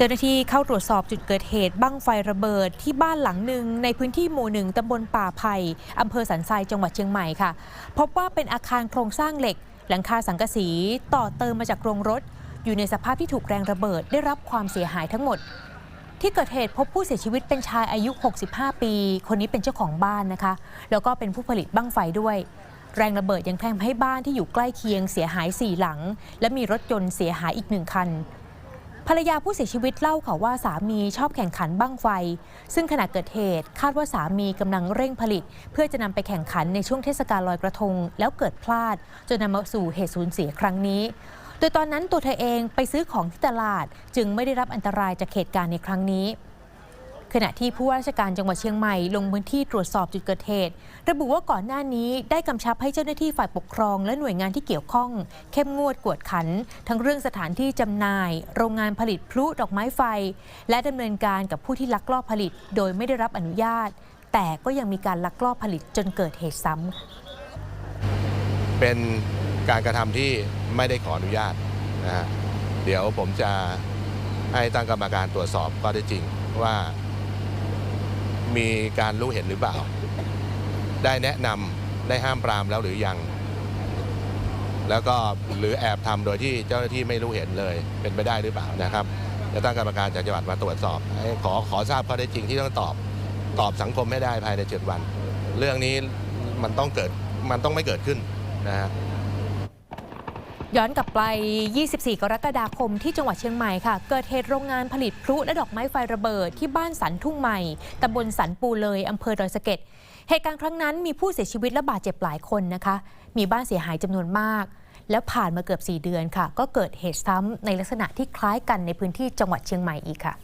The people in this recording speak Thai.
เจ้าหน้าที่เข้าตรวจสอบจุดเกิดเหตุบั้งไฟระเบิดที่บ้านหลังหนึ่งในพื้นที่หมู่หนึ่งตำบลป่าไผ่อำเภอสันทรายจังหวัดเชียงใหม่ค่ะ พบว่าเป็นอาคารโครงสร้างเหล็ก หลังคาสังกะสีต่อเติมมาจากโรงรถ อยู่ในสภาพที่ถูกแรงระเบิดได้รับความเสียหายทั้งหมด ที่เกิดเหตุพบผู้เสียชีวิตเป็นชายอายุ 65 ปี คนนี้เป็นเจ้าของบ้านนะคะ แล้วก็เป็นผู้ผลิตบั้งไฟด้วยแรงระเบิดยังแทงให้บ้านที่อยู่ใกล้เคียงเสียหาย 4 หลัง และมีรถยนต์เสียหายอีกหนึ่งคัน ภรรยาผู้เสียชีวิตเล่าค่ะว่าสามีชอบแข่งขันบั้งไฟ ซึ่งขณะเกิดเหตุคาดว่าสามีกำลังเร่งผลิต เพื่อจะนำไปแข่งขันในช่วงเทศกาลลอยกระทง แล้วเกิดพลาด จนนำมาสู่เหตุสูญเสียครั้งนี้ โดยตอนนั้นตัวเธอเองไปซื้อของที่ตลาด จึงไม่ได้รับอันตรายจากเหตุการณ์ในครั้งนี้ ขณะที่ผู้ว่าราชการจังหวัดเชียงใหม่ลงพื้นที่ตรวจสอบจุดเกิดเหตุ ระบุว่าก่อนหน้านี้ได้กำชับให้เจ้าหน้าที่ฝ่ายปกครอง และหน่วยงานที่เกี่ยวข้อง เข้มงวดกวดขัน ทั้งเรื่องสถานที่จำหน่าย โรงงานผลิตพลุดอกไม้ไฟ และดำเนินการกับผู้ที่ลักลอบผลิต โดยไม่ได้รับอนุญาต แต่ก็ยังมีการลักลอบผลิตจนเกิดเหตุซ้ำเป็นการกระทำที่ไม่ได้ขออนุญาตนะฮะเดี๋ยวผมจะให้ตั้งกรรมการตรวจสอบข้อเท็จจริงว่า มีการรู้เห็นหรือเปล่า ได้แนะนำได้ห้ามปรามแล้วหรือยัง แล้วก็หรือแอบทำโดยที่เจ้าหน้าที่ไม่รู้เห็นเลยเป็นไปได้หรือเปล่านะครับจะตั้งกรรมการจากจังหวัดมาตรวจสอบขอขอทราบข้อเท็จริงที่ต้องตอบ ตอบสังคมให้ได้ภายในเจ็ดวัน เรื่องนี้มันต้องเกิดมันต้องไม่เกิดขึ้นนะฮะ ย้อนกลับไป 24 กรกฎาคมที่จังหวัดเชียงใหม่ค่ะ เกิดเหตุโรงงานผลิตพลุและดอกไม้ไฟระเบิดที่บ้านสันทุ่งใหม่ ตำบลสันปูเลย อำเภอดอยสะเก็ด เหตุการณ์ครั้งนั้นมีผู้เสียชีวิตและบาดเจ็บหลายคนนะคะ มีบ้านเสียหายจำนวนมาก แล้วผ่านมาเกือบ 4 เดือนค่ะ ก็เกิดเหตุซ้ำในลักษณะที่คล้ายกันในพื้นที่จังหวัดเชียงใหม่อีกค่ะ